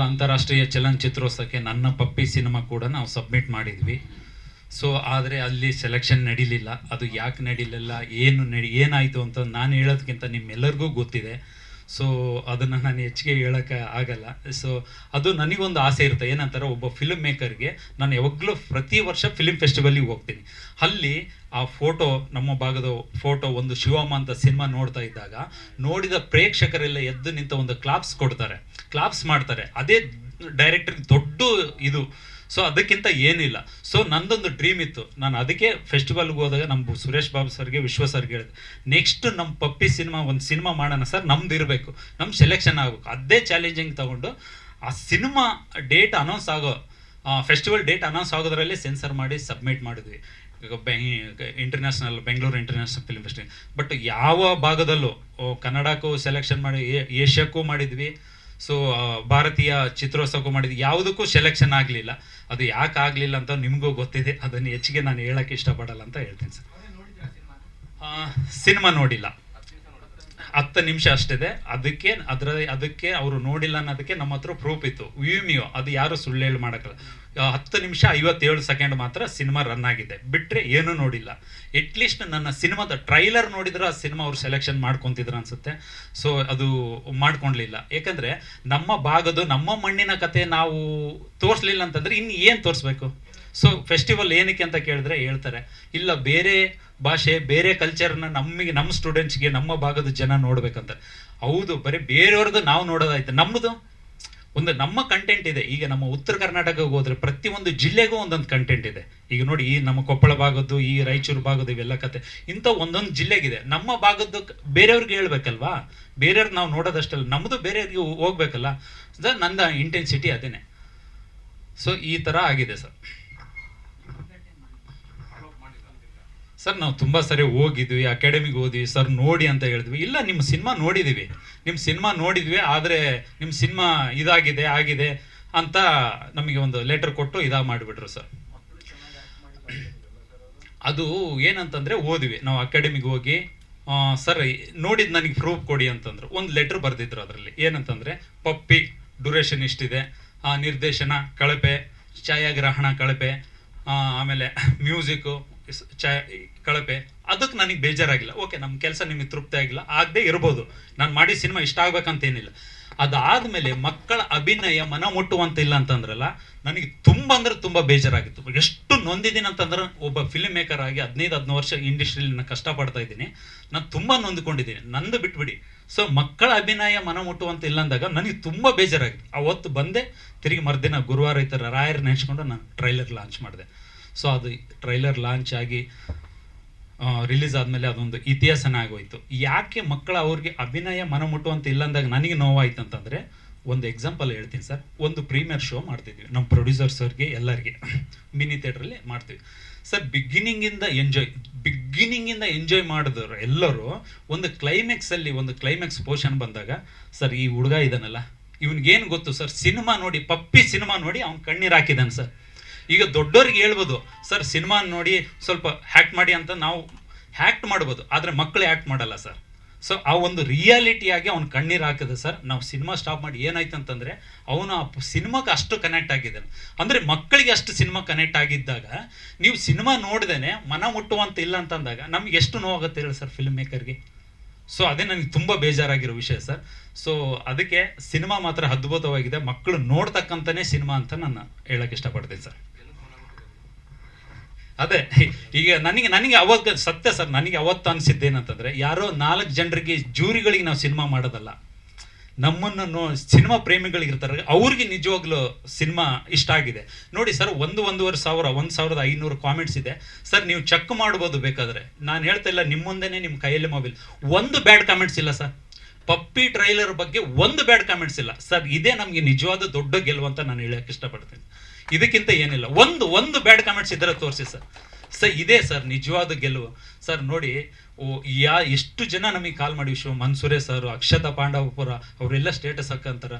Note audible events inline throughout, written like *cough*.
ಬೆಂಗಳೂರು ಅಂತಾರಾಷ್ಟ್ರೀಯ ಚಲನಚಿತ್ರೋತ್ಸವಕ್ಕೆ ನನ್ನ ಪಪ್ಪಿ ಸಿನಿಮಾ ಕೂಡ ನಾವು ಸಬ್ಮಿಟ್ ಮಾಡಿದ್ವಿ. ಸೊ ಆದರೆ ಅಲ್ಲಿ ಸೆಲೆಕ್ಷನ್ ನಡೀಲಿಲ್ಲ. ಅದು ಯಾಕೆ ನಡೀಲಿಲ್ಲ? ಏನು ನಡಿ, ಏನಾಯಿತು ಅಂತ ನಾನು ಹೇಳೋದಕ್ಕಿಂತ ನಿಮ್ಮೆಲ್ಲರಿಗೂ ಗೊತ್ತಿದೆ. ಸೊ ಅದನ್ನು ನಾನು ಹೆಚ್ಚಿಗೆ ಹೇಳೋಕ್ಕೆ ಆಗಲ್ಲ. ಸೊ ಅದು ನನಗೊಂದು ಆಸೆ ಇರುತ್ತೆ. ಏನಂತಾರೆ, ಒಬ್ಬ ಫಿಲ್ಮ್ ಮೇಕರ್ಗೆ ನಾನು ಯಾವಾಗಲೂ ಪ್ರತಿ ವರ್ಷ ಫಿಲ್ಮ್ ಫೆಸ್ಟಿವಲಿಗೆ ಹೋಗ್ತೀನಿ. ಅಲ್ಲಿ ಆ ಫೋಟೋ ನಮ್ಮ ಭಾಗದ ಫೋಟೋ ಒಂದು ಶಿವಮ್ಮ ಅಂತ ಸಿನಿಮಾ ನೋಡ್ತಾ ಇದ್ದಾಗ ನೋಡಿದ ಪ್ರೇಕ್ಷಕರೆಲ್ಲ ಎದ್ದು ನಿಂತ ಒಂದು ಕ್ಲಾಪ್ಸ್ ಕೊಡ್ತಾರೆ. ಕ್ಲಾಪ್ಸ್ ಮಾಡ್ತಾರೆ. ಅದೇ ಡೈರೆಕ್ಟರ್ಗೆ ದೊಡ್ಡ ಇದು. ಸೊ ಅದಕ್ಕಿಂತ ಏನಿಲ್ಲ. ಸೊ ನಂದೊಂದು ಡ್ರೀಮ್ ಇತ್ತು. ನಾನು ಅದಕ್ಕೆ ಫೆಸ್ಟಿವಲ್ಗೆ ಹೋದಾಗ ನಮ್ಮ ಸುರೇಶ್ ಬಾಬು ಸರ್ಗೆ, ವಿಶ್ವ ಸರ್ಗೆ ಹೇಳಿದೆ. ನೆಕ್ಸ್ಟ್ ನಮ್ಮ ಪಪ್ಪಿ ಸಿನಿಮಾ ಒಂದು ಸಿನಿಮಾ ಮಾಡೋಣ ಸರ್, ನಮ್ದು ಇರಬೇಕು. ನಮ್ಮ ಸೆಲೆಕ್ಷನ್ ಆಗಬೇಕು. ಅದೇ ಚಾಲೆಂಜಿಂಗ್ ತಗೊಂಡು ಆ ಸಿನಿಮಾ ಡೇಟ್ ಅನೌನ್ಸ್ ಆಗೋ ಫೆಸ್ಟಿವಲ್ ಡೇಟ್ ಅನೌನ್ಸ್ ಆಗೋದ್ರಲ್ಲೇ ಸೆನ್ಸರ್ ಮಾಡಿ ಸಬ್ಮಿಟ್ ಮಾಡಿದ್ವಿ. ಈಗ international Bengaluru international film festival but ಯಾವ ಭಾಗದಲ್ಲೂ ಕನ್ನಡಕ್ಕೂ ಸೆಲೆಕ್ಷನ್ ಮಾಡಿ ಏಷ್ಯಾಕ್ಕೂ ಮಾಡಿದ್ವಿ. ಸೊ ಭಾರತೀಯ ಚಿತ್ರೋತ್ಸವಕ್ಕೂ ಮಾಡಿದ ಯಾವುದಕ್ಕೂ ಸೆಲೆಕ್ಷನ್ ಆಗಲಿಲ್ಲ. ಅದು ಯಾಕೆ ಆಗಲಿಲ್ಲ ಅಂತ ನಿಮಗೂ ಗೊತ್ತಿದೆ. ಅದನ್ನು ಹೆಚ್ಚಿಗೆ ನಾನು ಹೇಳೋಕ್ಕೆ ಇಷ್ಟಪಡಲ್ಲ ಅಂತ ಹೇಳ್ತೀನಿ ಸರ್. ಸಿನಿಮಾ ನೋಡಿಲ್ಲ. ಹತ್ತು ನಿಮಿಷ ಅಷ್ಟಿದೆ. ಅದಕ್ಕೆ ಅದರ ಅದಕ್ಕೆ ಅವರು ನೋಡಿಲ್ಲ ಅನ್ನೋದಕ್ಕೆ ನಮ್ಮ ಹತ್ರ ಪ್ರೂಫ್ ಇತ್ತು. ವಿಮಿಯೋ ಅದು ಯಾರು ಸುಳ್ಳು ಹೇಳಿ ಮಾಡೋಕ್ಕಲ್ಲ. ಹತ್ತು ನಿಮಿಷ ಐವತ್ತೇಳು ಸೆಕೆಂಡ್ ಮಾತ್ರ ಸಿನಿಮಾ ರನ್ ಆಗಿದೆ. ಬಿಟ್ಟರೆ ಏನೂ ನೋಡಿಲ್ಲ. ಎಟ್ಲೀಸ್ಟ್ ನನ್ನ ಸಿನಿಮಾದ ಟ್ರೈಲರ್ ನೋಡಿದ್ರೆ ಆ ಸಿನಿಮಾ ಅವ್ರು ಸೆಲೆಕ್ಷನ್ ಮಾಡ್ಕೊತಿದ್ರು ಅನ್ಸುತ್ತೆ. ಸೊ ಅದು ಮಾಡ್ಕೊಳ್ಲಿಲ್ಲ ಯಾಕಂದರೆ ನಮ್ಮ ಭಾಗದ ನಮ್ಮ ಮಣ್ಣಿನ ಕತೆ ನಾವು ತೋರಿಸ್ಲಿಲ್ಲ ಅಂತಂದರೆ ಇನ್ನು ಏನು ತೋರಿಸ್ಬೇಕು? ಸೊ ಫೆಸ್ಟಿವಲ್ ಏನಕ್ಕೆ ಅಂತ ಕೇಳಿದ್ರೆ ಹೇಳ್ತಾರೆ. ಇಲ್ಲ, ಬೇರೆ ಭಾಷೆ ಬೇರೆ ಕಲ್ಚರ್ನ ನಮಗೆ ನಮ್ಮ ಸ್ಟೂಡೆಂಟ್ಸ್ಗೆ ನಮ್ಮ ಭಾಗದ ಜನ ನೋಡ್ಬೇಕಂತ. ಹೌದು, ಬರೀ ಬೇರೆಯವ್ರದ್ದು ನಾವು ನೋಡೋದಾಯ್ತು. ನಮ್ಮದು ಒಂದು ನಮ್ಮ ಕಂಟೆಂಟ್ ಇದೆ. ಈಗ ನಮ್ಮ ಉತ್ತರ ಕರ್ನಾಟಕಕ್ಕೆ ಹೋದ್ರೆ ಪ್ರತಿಯೊಂದು ಜಿಲ್ಲೆಗೂ ಒಂದೊಂದು ಕಂಟೆಂಟ್ ಇದೆ. ಈಗ ನೋಡಿ, ಈ ನಮ್ಮ ಕೊಪ್ಪಳ ಭಾಗದ್ದು, ಈ ರಾಯಚೂರು ಭಾಗದ್ದು ಇವೆಲ್ಲ ಕತೆ. ಇಂಥ ಒಂದೊಂದು ಜಿಲ್ಲೆಗಿದೆ. ನಮ್ಮ ಭಾಗದ್ದು ಬೇರೆಯವ್ರಿಗೆ ಹೇಳ್ಬೇಕಲ್ವಾ? ಬೇರೆಯವ್ರಿಗೆ ನಾವು ನೋಡೋದಷ್ಟಲ್ಲ. ನಮ್ಮದು ಬೇರೆಯವ್ರಿಗೆ ಹೋಗ್ಬೇಕಲ್ಲ. ನನ್ನ ಇಂಟೆನ್ಸಿಟಿ ಅದೇನೆ. ಸೊ ಈ ಥರ ಆಗಿದೆ ಸರ್. ಸರ್ ನಾವು ತುಂಬ ಸರಿ ಹೋಗಿದ್ವಿ, ಅಕಾಡೆಮಿಗೆ ಹೋದ್ವಿ ಸರ್ ನೋಡಿ ಅಂತ ಹೇಳಿದ್ವಿ. ಇಲ್ಲ, ನಿಮ್ಮ ಸಿನಿಮಾ ನೋಡಿದ್ದೀವಿ ನಿಮ್ಮ ಸಿನಿಮಾ ನೋಡಿದ್ವಿ, ಆದರೆ ನಿಮ್ಮ ಸಿನಿಮಾ ಇದಾಗಿದೆ, ಆಗಿದೆ ಅಂತ ನಮಗೆ ಒಂದು ಲೆಟರ್ ಕೊಟ್ಟು ಇದಾಗ ಮಾಡಿಬಿಟ್ರು ಸರ್ ಅದು ಏನಂತಂದರೆ ಓದ್ವಿ. ನಾವು ಅಕಾಡೆಮಿಗೆ ಹೋಗಿ ಸರ್ ನೋಡಿದ್ದು ನನಗೆ ಪ್ರೂಫ್ ಕೊಡಿ ಅಂತಂದ್ರು. ಒಂದು ಲೆಟ್ರ್ ಬರೆದಿದ್ರು ಅದರಲ್ಲಿ. ಏನಂತಂದರೆ, ಪಪ್ಪಿ ಡ್ಯೂರೇಷನ್ ಇಷ್ಟಿದೆ. ನಿರ್ದೇಶನ, ಕಳಪೆ, ಛಾಯಾಗ್ರಹಣ, ಕಳಪೆ ಆಮೇಲೆ *laughs* ಮ್ಯೂಸಿಕ್ಕು ಛಾಯ ಕಳಪೆ ಅದಕ್ಕೆ ನನಗೆ ಬೇಜಾರಾಗಿಲ್ಲ. ಓಕೆ ನಮ್ಮ ಕೆಲಸ ನಿಮಗೆ ತೃಪ್ತಿ ಆಗಿಲ್ಲ, ಆಗದೆ ಇರ್ಬೋದು. ನಾನು ಮಾಡಿ ಸಿನಿಮಾ ಇಷ್ಟ ಆಗ್ಬೇಕಂತೇನಿಲ್ಲ. ಅದಾದಮೇಲೆ ಮಕ್ಕಳ ಅಭಿನಯ ಮನ ಮುಟ್ಟುವಂತಿಲ್ಲ ಅಂತಂದ್ರಲ್ಲ, ನನಗೆ ತುಂಬ ಅಂದ್ರೆ ತುಂಬ ಬೇಜಾರಾಗಿತ್ತು. ಎಷ್ಟು ನೊಂದಿದ್ದೀನಿ ಅಂತಂದ್ರೆ, ಒಬ್ಬ ಫಿಲ್ಮ್ ಮೇಕರ್ ಆಗಿ ಹದಿನೈದು ಹದಿನೈದು ವರ್ಷ ಇಂಡಸ್ಟ್ರಿಯಲ್ಲಿ ನಾನು ಕಷ್ಟಪಡ್ತಾ ಇದ್ದೀನಿ. ನಾನು ತುಂಬ ನೊಂದ್ಕೊಂಡಿದ್ದೀನಿ. ನಂದು ಬಿಟ್ಬಿಡಿ. ಸೊ, ಮಕ್ಕಳ ಅಭಿನಯ ಮನ ಮುಟ್ಟುವಂತ ಇಲ್ಲ ಅಂದಾಗ ನನಗೆ ತುಂಬ ಬೇಜಾರಾಗಿತ್ತು. ಅವತ್ತು ಬಂದೆ, ತಿರುಗಿ ಮರುದಿನ ಗುರುವಾರ ಈ ಥರ ರಾಯರ್ ನೆನೆಸ್ಕೊಂಡು ನಾನು ಟ್ರೈಲರ್ ಲಾಂಚ್ ಮಾಡಿದೆ. ಸೊ ಅದು ಟ್ರೈಲರ್ ಲಾಂಚ್ ಆಗಿ ರಿಲೀಸ್ ಆದಮೇಲೆ ಅದೊಂದು ಇತಿಹಾಸನ ಆಗೋಯ್ತು. ಯಾಕೆ ಮಕ್ಕಳ ಅವ್ರಿಗೆ ಅಭಿನಯ ಮನ ಮುಟ್ಟುವಂತ ಇಲ್ಲ ಅಂದಾಗ ನನಗೆ ನೋವಾಯ್ತು ಅಂತಂದರೆ, ಒಂದು ಎಕ್ಸಾಂಪಲ್ ಹೇಳ್ತೀನಿ ಸರ್. ಒಂದು ಪ್ರೀಮಿಯರ್ ಶೋ ಮಾಡ್ತಿದ್ವಿ. ನಮ್ಮ ಪ್ರೊಡ್ಯೂಸರ್ ಸರ್ಗೆ ಎಲ್ಲರಿಗೆ. ಮಿನಿ ಥಿಯೇಟ್ರಲ್ಲಿ ಮಾಡ್ತೀವಿ ಸರ್ ಬಿಗಿನಿಂಗಿಂದ ಎಂಜಾಯ್ ಬಿಗಿನಿಂಗಿಂದ ಎಂಜಾಯ್ ಮಾಡಿದವರು ಎಲ್ಲರೂ ಒಂದು ಕ್ಲೈಮ್ಯಾಕ್ಸಲ್ಲಿ ಒಂದು ಕ್ಲೈಮ್ಯಾಕ್ಸ್ ಪೋರ್ಷನ್ ಬಂದಾಗ, ಸರ್, ಈ ಹುಡುಗ ಇದಾನಲ್ಲ. ಇವನಿಗೇನು ಗೊತ್ತು ಸರ್? ಸಿನಿಮಾ ನೋಡಿ, ಪಪ್ಪಿ ಸಿನಿಮಾ ನೋಡಿ ಅವ್ನು ಕಣ್ಣೀರು ಹಾಕಿದ್ದಾನೆ ಸರ್. ಈಗ ದೊಡ್ಡವ್ರಿಗೆ ಹೇಳ್ಬೋದು, ಸರ್, ಸಿನಿಮಾ ನೋಡಿ ಸ್ವಲ್ಪ ಹ್ಯಾಕ್ಟ್ ಮಾಡಿ ಅಂತ ನಾವು ಹ್ಯಾಕ್ಟ್ ಮಾಡ್ಬೋದು, ಆದರೆ ಮಕ್ಕಳು ಆ್ಯಕ್ಟ್ ಮಾಡಲ್ಲ, ಸರ್. ಸೊ ಆ ಒಂದು ರಿಯಾಲಿಟಿಯಾಗಿ ಅವ್ನು ಕಣ್ಣೀರು ಹಾಕಿದೆ, ಸರ್, ನಾವು ಸಿನಿಮಾ ಸ್ಟಾಪ್ ಮಾಡಿ ಏನಾಯ್ತು ಅಂತಂದರೆ, ಅವನು ಆ ಸಿನಿಮಾಗೆ ಅಷ್ಟು ಕನೆಕ್ಟ್ ಆಗಿದ್ದಾನೆ. ಅಂದರೆ ಮಕ್ಕಳಿಗೆ ಅಷ್ಟು ಸಿನಿಮಾ ಕನೆಕ್ಟ್ ಆಗಿದ್ದಾಗ, ನೀವು ಸಿನಿಮಾ ನೋಡ್ದೇನೆ ಮನ ಮುಟ್ಟುವಂತ ಇಲ್ಲ ಅಂತಂದಾಗ ನಮ್ಗೆ ಎಷ್ಟು ನೋವಾಗುತ್ತೆ ಹೇಳಿ, ಸರ್ ಫಿಲ್ಮ್ ಮೇಕರ್ಗೆ ಸೊ ಅದೇ ನನಗೆ ತುಂಬ ಬೇಜಾರಾಗಿರೋ ವಿಷಯ, ಸರ್. ಸೊ ಅದಕ್ಕೆ ಸಿನಿಮಾ ಮಾತ್ರ ಅದ್ಭುತವಾಗಿದೆ ಮಕ್ಕಳು ನೋಡ್ತಕ್ಕಂಥನೇ ಸಿನಿಮಾ ಅಂತ ನಾನು ಹೇಳಕ್ಕೆ ಇಷ್ಟಪಡ್ತೀನಿ, ಸರ್. ಅದೇ, ಈಗ ನನಗೆ ನನಗೆ ಅವಾಗ ಸತ್ಯ ಸರ್, ನನಗೆ ಅವತ್ತು ಅನಿಸಿದ್ದೇನಂತಂದ್ರೆ ಯಾರೋ ನಾಲ್ಕು ಜನರಿಗೆ ಜೂರಿಗಳಿಗೆ ನಾವು ಸಿನಿಮಾ ಮಾಡೋದಲ್ಲ. ನಮ್ಮನ್ನು ನೋ, ಸಿನಿಮಾ ಪ್ರೇಮಿಗಳಿಗಿರ್ತಾರೆ, ಅವ್ರಿಗೆ ನಿಜವಾಗ್ಲೂ ಸಿನಿಮಾ ಇಷ್ಟ ಆಗಿದೆ. ನೋಡಿ ಸರ್, ಒಂದು, ಒಂದೂವರೆ ಸಾವಿರ, ಒಂದು ಸಾವಿರದ ಐನೂರು ಕಾಮೆಂಟ್ಸ್ ಇದೆ. ಸರ್, ನೀವು ಚೆಕ್ ಮಾಡ್ಬೋದು ಬೇಕಾದರೆ. ನಾನು ಹೇಳ್ತಾ ಇಲ್ಲ, ನಿಮ್ಮ ಮುಂದೆನೇ ನಿಮ್ಮ ಕೈಯಲ್ಲಿ ಮೊಬೈಲ್ ಒಂದು ಬ್ಯಾಡ್ ಕಾಮೆಂಟ್ಸ್ ಇಲ್ಲ ಸರ್. ಪಪ್ಪಿ ಟ್ರೈಲರ್ ಬಗ್ಗೆ ಒಂದು ಬ್ಯಾಡ್ ಕಾಮೆಂಟ್ಸ್ ಇಲ್ಲ. ಸರ್, ಇದೇ ನಮಗೆ ನಿಜವಾದ ದೊಡ್ಡ ಗೆಲುವು ಅಂತ ನಾನು ಹೇಳಕ್ಕೆ ಇಷ್ಟಪಡ್ತೀನಿ. ಇದಕ್ಕಿಂತ ಏನಿಲ್ಲ. ಒಂದು ಒಂದು ಬ್ಯಾಡ್ ಕಾಮೆಂಟ್ಸ್ ಇದ್ರೆ ತೋರಿಸಿ, ಸರ್. ಸರ್, ಇದೇ, ಸರ್, ನಿಜವಾದ ಗೆಲುವು. ಸರ್, ನೋಡಿ, ಓ, ಯಾ, ಎಷ್ಟು ಜನ ನಮಗೆ ಕಾಲ್ ಮಾಡಿ ವಿಶ್ವ ಮನ್ಸೂರೆ ಸರ್, ಅಕ್ಷತಾ ಪಾಂಡವಪುರ, ಅವರೆಲ್ಲ status ಹಾಕಂತಾರ.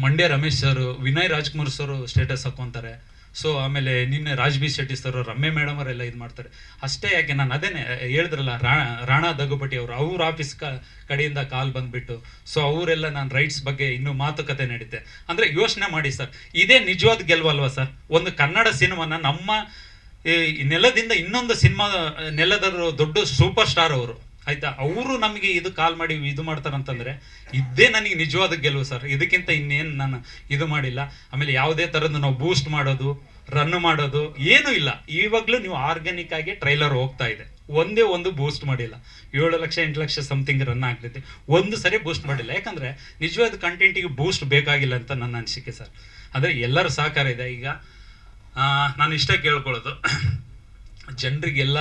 Mandya Ramesh sir, Vinay Rajkumar sir status ಹಾಕೊಂತಾರೆ. So ಆಮೇಲೆ ನಿನ್ನೆ ರಾಜ್ಬಿ ಶೆಟ್ಟಿ ಸರ್ ರಮ್ಯ ಮೇಡಮ್ ಅವರೆಲ್ಲ ಇದು ಮಾಡ್ತಾರೆ. ಅಷ್ಟೇ ಯಾಕೆ ನಾನು ಅದೇನೆ ಹೇಳಿದ್ರಲ್ಲ ರಾಣ ದಗುಪಟಿ ಅವರು, ಅವ್ರ ಆಫೀಸ್ ಕ, ಕಡೆಯಿಂದ ಕಾಲ್ ಬಂದ್ಬಿಟ್ಟು ಸೊ ಅವರೆಲ್ಲ ನಾನು ರೈಟ್ಸ್ ಬಗ್ಗೆ ಇನ್ನೂ ಮಾತುಕತೆ ನಡೀತೆ. ಅಂದ್ರೆ ಯೋಚನೆ ಮಾಡಿ ಸರ್ ಇದೇ ನಿಜವಾದ ಗೆಲ್ವಲ್ವಾ ಸರ್ ಒಂದು ಕನ್ನಡ ಸಿನಿಮಾನ ನಮ್ಮ ನೆಲದಿಂದ ಇನ್ನೊಂದು ಸಿನಿಮಾ, ನೆಲದವರು ದೊಡ್ಡ ಸೂಪರ್ ಸ್ಟಾರ್ ಅವರು. ಆಯ್ತಾ? ಅವರು ನಮಗೆ ಇದು ಕಾಲ್ ಮಾಡಿ ಇದು ಮಾಡ್ತಾರಂತಂದ್ರೆ ಇದೇ ನನಗೆ ನಿಜವಾದ ಗೆಲುವು ಸರ್. ಇದಕ್ಕಿಂತ ಇನ್ನೇನು ನಾನು ಇದು ಮಾಡಿಲ್ಲ. ಆಮೇಲೆ ಯಾವುದೇ ಥರದ್ದು ನಾವು ಬೂಸ್ಟ್ ಮಾಡೋದು ರನ್ ಮಾಡೋದು ಏನೂ ಇಲ್ಲ. ಇವಾಗಲೂ ನೀವು ಆರ್ಗ್ಯಾನಿಕ್ ಆಗಿ ಟ್ರೈಲರ್ ಹೋಗ್ತಾ ಇದೆ. ಒಂದೇ ಒಂದು ಬೂಸ್ಟ್ ಮಾಡಿಲ್ಲ. ಏಳು ಲಕ್ಷ, ಎಂಟು ಲಕ್ಷ ಸಮಥಿಂಗ್ ರನ್ ಆಗ್ತೈತೆ ಒಂದು ಸರಿ ಬೂಸ್ಟ್ ಮಾಡಿಲ್ಲ. ಯಾಕಂದರೆ ನಿಜವಾದ ಕಂಟೆಂಟಿಗೆ ಬೂಸ್ಟ್ ಬೇಕಾಗಿಲ್ಲ ಅಂತ ನನ್ನ ಅನಿಸಿಕೆ ಸರ್. ಅಂದರೆ ಎಲ್ಲರ ಸಹಕಾರ ಇದೆ. ಈಗ ನಾನು ಇಷ್ಟೇ ಕೇಳ್ಕೊಳ್ಳೋದು. *clears throat* ಜನರಿಗೆಲ್ಲ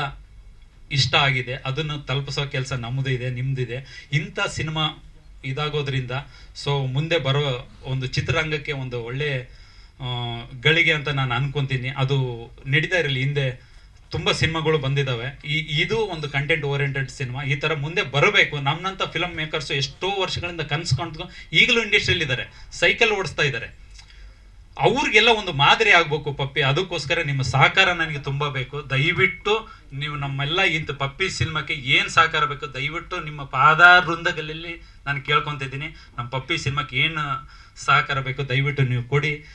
ಇಷ್ಟ ಆಗಿದೆ. ಅದನ್ನು ತಲುಪಿಸೋ ಕೆಲಸ ನಮ್ಮದು ಇದೆ ನಿಮ್ದಿದೆ ಇಂಥ ಸಿನಿಮಾ ಇದಾಗೋದ್ರಿಂದ, ಸೊ ಮುಂದೆ ಬರೋ ಒಂದು ಚಿತ್ರರಂಗಕ್ಕೆ ಒಂದು ಒಳ್ಳೆಯ ಗಳಿಗೆ ಅಂತ ನಾನು ಅನ್ಕೊತೀನಿ. ಅದು ನಡೀತಾ ಇರಲಿ. ಹಿಂದೆ ತುಂಬ ಸಿನಿಮಾಗಳು ಬಂದಿದ್ದಾವೆ ಈ, ಇದು ಒಂದು ಕಂಟೆಂಟ್ ಓರಿಯೆಂಟೆಡ್ ಸಿನಿಮಾ. ಈ ಥರ ಮುಂದೆ ಬರಬೇಕು. ನಮ್ಮಂಥ ಫಿಲಮ್ ಮೇಕರ್ಸು ಎಷ್ಟೋ ವರ್ಷಗಳಿಂದ ಕನ್ಸ್ಕೊಂಡು ಈಗಲೂ ಇಂಡಸ್ಟ್ರಿಯಲ್ಲಿದ್ದಾರೆ ಸೈಕಲ್ ಓಡಿಸ್ತಾ ಇದ್ದಾರೆ. ಅವ್ರಿಗೆಲ್ಲ ಒಂದು ಮಾದರಿ ಆಗಬೇಕು ಪಪ್ಪಿ. ಅದಕ್ಕೋಸ್ಕರ ನಿಮ್ಮ ಸಹಕಾರ ನನಗೆ ತುಂಬ ಬೇಕು. ದಯವಿಟ್ಟು ನೀವು ನಮ್ಮೆಲ್ಲ ಇಂಥ ಪಪ್ಪಿ ಸಿನಿಮಾಕ್ಕೆ ಏನು ಸಹಕಾರ ಬೇಕು, ದಯವಿಟ್ಟು ನಿಮ್ಮ ಪಾದಾವೃಂದಗಳಲ್ಲಿ ನಾನು ಕೇಳ್ಕೊತಿದ್ದೀನಿ. ನಮ್ಮ ಪಪ್ಪಿ ಸಿನಿಮಾಕ್ಕೆ ಏನು ಸಹಕಾರ ಬೇಕು, ದಯವಿಟ್ಟು ನೀವು ಕೊಡಿ.